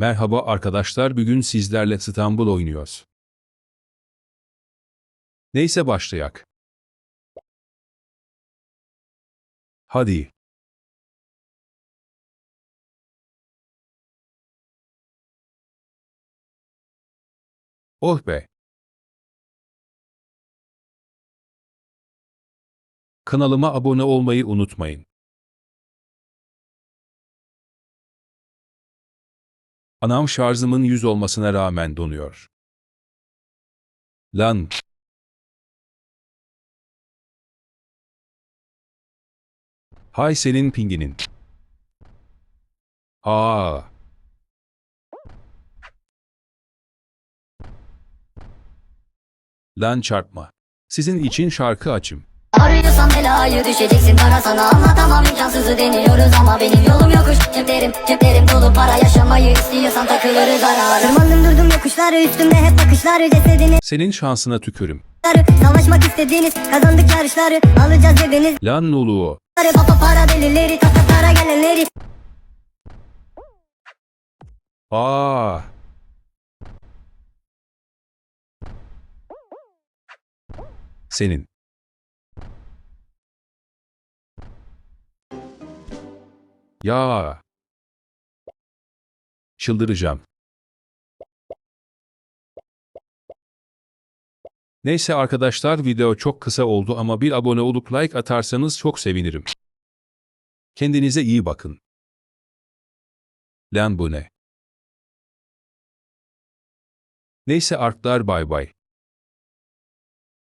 Merhaba arkadaşlar bugün sizlerle İstanbul oynuyoruz. Neyse başlayak. Hadi. Oh be. Kanalıma abone olmayı unutmayın. Anam şarjımın 100 olmasına rağmen donuyor. Lan. Hay senin pinginin. Aa. Lan çarpma. Sizin için şarkı açım. Arıyorsan belayı düşeceksin para sana anlatamam imkansızı deniyoruz ama yolum yokuş Ceplerim ceplerim dolu para yaşamayı istiyorsan takılırız ara Tırmandım durdum yokuşları üstümde hep bakışları cesedini Senin şansına tükürüm. Savaşmak istediğiniz kazandık yarışları alacağız cebinizleri Lan noluğu. Baba para delileri taka para gelenleri Aa. Senin. Ya. Çıldıracağım. Neyse arkadaşlar video çok kısa oldu ama bir abone olup like atarsanız çok sevinirim. Kendinize iyi bakın. Lan bu ne? Neyse arklar bay bay.